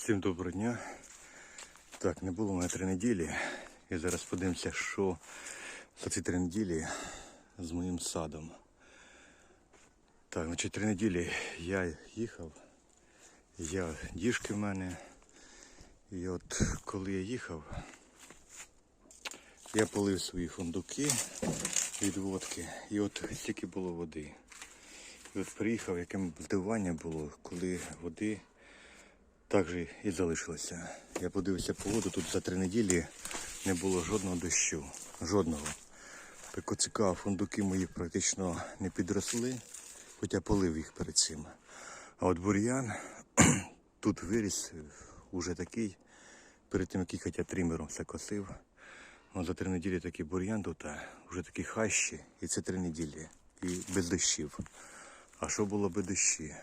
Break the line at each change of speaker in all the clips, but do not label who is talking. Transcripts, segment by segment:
Всім доброго дня. Так, не було мене три неділі. І зараз подивимося, що за ці три неділі з моїм садом. Так, значить три неділі я їхав. Я діжки в мене. І от коли я їхав, я полив свої фундуки від водки. І от стільки було води. І от приїхав, яке здивування було, коли води так же і залишилося. Я подивився погоду, тут за три неділі не було жодного дощу. Жодного. Так от цікаво, фундуки мої практично не підросли, хоча полив їх перед цим. А от бур'ян тут виріс уже такий, перед тим, як їхати я тримером все косив. Ну, за три неділі такий бур'ян тут, вже такі хащі, і це три неділі. І без дощів. А що було без дощі?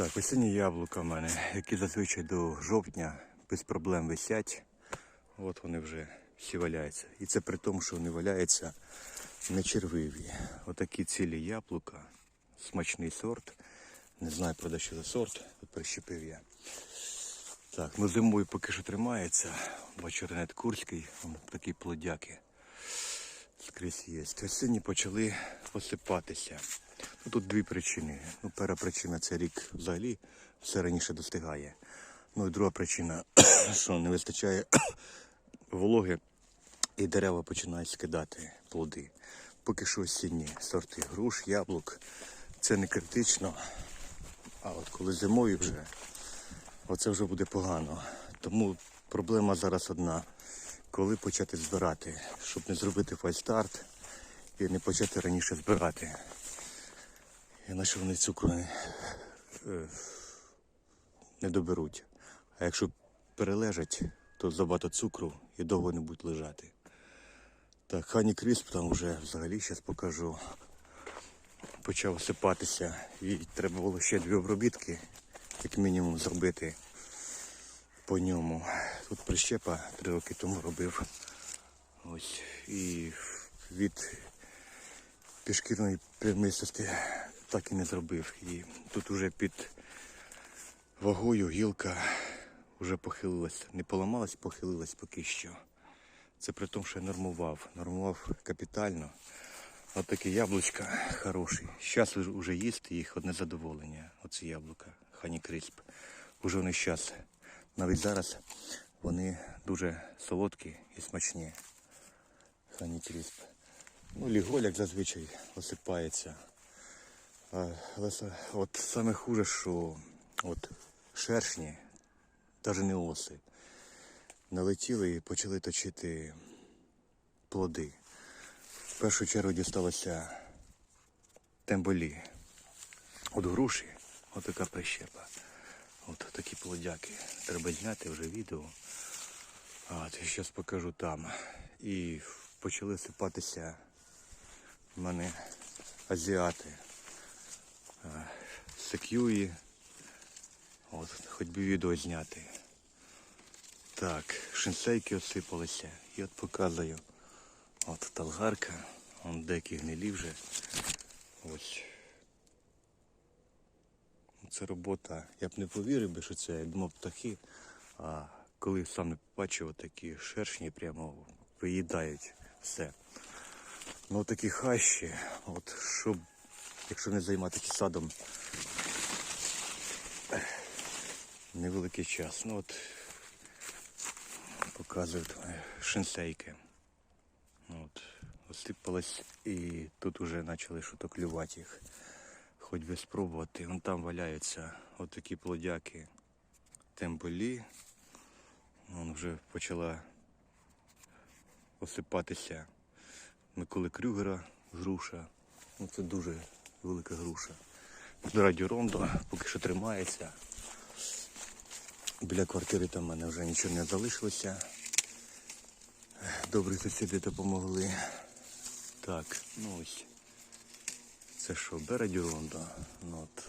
Так, осінні яблука в мене, які зазвичай до жовтня без проблем висять. От вони вже всі валяються. І це при тому, що вони валяються не червиві. Отакі цілі яблука, смачний сорт. Не знаю, правда, що за сорт, от прищепив я. Так, ну зимою поки що тримається. Бачу ренет Курський, такі плодяки скрізь є. Осінні почали посипатися. Ну, тут дві причини. Ну, перша причина це рік взагалі все раніше достигає. Ну і друга причина, що не вистачає вологи і дерева починають скидати плоди. Поки що осінні сорти груш, яблук. Це не критично. А от коли зимою вже, оце вже буде погано. Тому проблема зараз одна. Коли почати збирати, щоб не зробити фальстарт і не почати раніше збирати. Іначе вони цукру не, е, не доберуть. А якщо перележать, то забагато цукру і довго не будуть лежати. Так, хані крісп там вже взагалі зараз покажу. Почав осипатися. І треба було ще дві обробітки, як мінімум, зробити по ньому. Тут прищепа три роки тому робив. Ось. І від пішкірної прямистості так і не зробив. І тут уже під вагою гілка вже похилилась. Не поламалась, похилилась поки що. Це при тому, що я нормував. Нормував капітально. От такі яблучка хороші. Зараз вже їсти їх одне задоволення. Оці яблука, хані крисп. Уже вони зараз, навіть зараз, вони дуже солодкі і смачні. Хані крисп. Ну, ліголь, як зазвичай, осипається. Але от саме хуже, що от шершні, навіть не оси, налетіли і почали точити плоди. В першу чергу дісталося темболі. От груші, от така прищепа. Такі плодяки. Треба зняти вже відео. От, я зараз покажу там. І почали сипатися в мене азіати. Секюї. От, хоч би відео зняти. Так, шинсейки осипалися. І от показую. От талгарка, вон деякі гнилі вже. Ось. Це робота. Я б не повірив би, що це я думав птахи. А коли сам не побачив, такі шершні прямо виїдають все. Ну такі хащі, от щоб, якщо не займатися садом невеликий час. Ну от показують е, шинсейки. От, осипалось і тут вже почали що-то клювати їх. Хоч би спробувати. Вон там валяються отакі плодяки темполі. Вон вже почала осипатися Миколи Крюгера груша. Ну, це дуже велика груша. Радіо Рондо поки що тримається. Біля квартири там в мене вже нічого не залишилося. Добрі сусіди допомогли. Так, ну ось. Це що, Бередюронда? Ну от.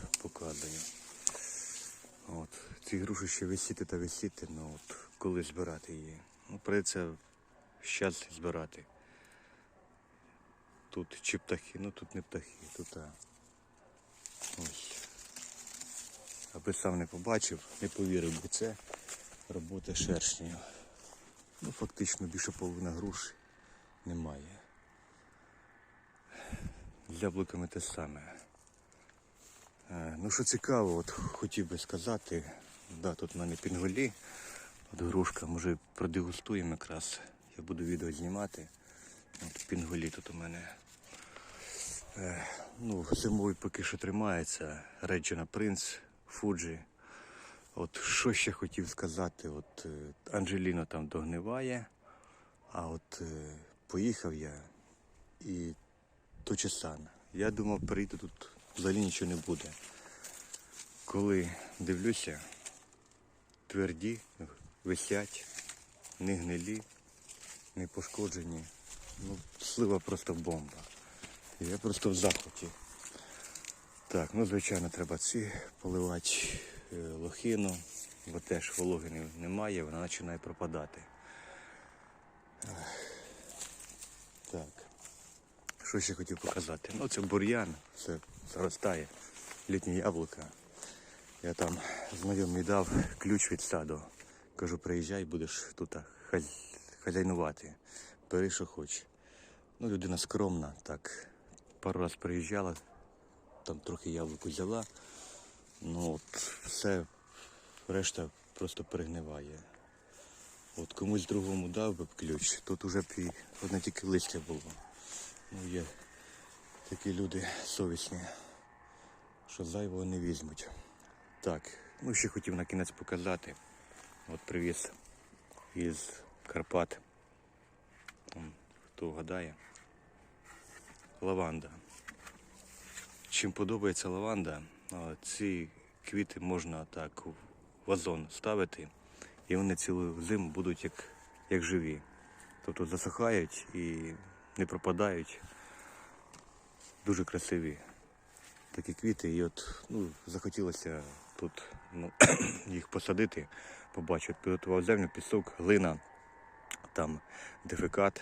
От. Ці груші ще висіти та висіти, ну от коли збирати її. Ну, прийдеться щас збирати. Тут чи птахи, ну тут не птахи, тут а. Ось. аби сам не побачив, не повірив би це робота шершнею. Ну, фактично більше половина груш немає. З яблуками те саме. Е, Ну, що цікаво, от хотів би сказати, да, тут в мене пінголі, от грушка, може продегустуємо якраз. Я буду відео знімати. От пінголі тут у мене. Е, ну, зимовий поки що тримається. Реджина Принц, Фуджі. От що ще хотів сказати, от е, Анджеліно там догниває, а от поїхав я і Точесан. Я думав, прийти тут взагалі нічого не буде. Коли дивлюся, тверді, висять, не гнилі, не пошкоджені. Ну, слива просто бомба. Я просто в захваті. Так, ну звичайно, треба ці поливати е, лохину, бо теж вологи немає, вона починає пропадати. Що ще хотів показати? Ну це бур'ян, все заростає, літні яблука. Я там знайомий дав ключ від саду. Кажу, приїжджай, будеш тут хазяйнувати. Бери, що хоч. Ну, людина скромна, так. Пару раз приїжджала, там трохи яблук взяла. Ну от все, решта просто перегниває. От комусь другому дав би ключ, тут уже б і одне тільки листя було. Ну, є такі люди совісні, що зайвого не візьмуть. Так, ну ще хотів на кінець показати. От привіз із Карпат. Хто гадає? Лаванда. Чим подобається лаванда, ці квіти можна так в вазон ставити, і вони цілу зиму будуть як, як живі. Тобто засихають і не пропадають. Дуже красиві такі квіти. І от ну, захотілося тут ну, їх посадити, побачив, підготував землю, пісок, глина, там дефекат.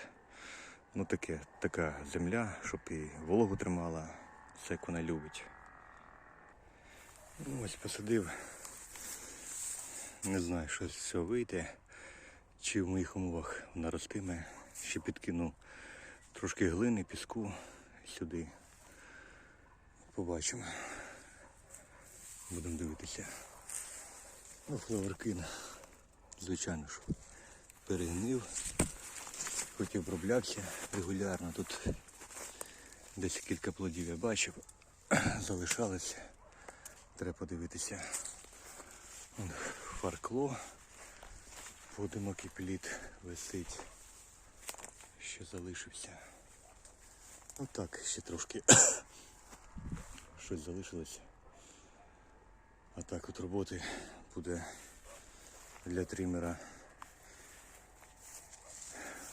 Ну таке, така земля, щоб і вологу тримала, все як вона любить. Ну, ось посадив. Не знаю, що з цього вийде. Чи в моїх умовах вона ростиме. Ще підкину трошки глини, піску сюди. Побачимо. Будемо дивитися. Ну, флаверкин, звичайно ж, перегнив. Хоч і оброблявся регулярно. Тут десь кілька плодів я бачив, залишалось. Треба подивитися. Фаркло, подимок і плід висить. Ще залишився. Отак, ще трошки щось залишилося. А так от роботи буде для трімера.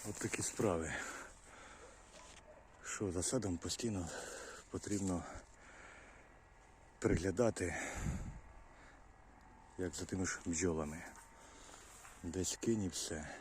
От такі справи. Що за садом постійно потрібно переглядати, як за тими ж бджолами. Десь кинь і все.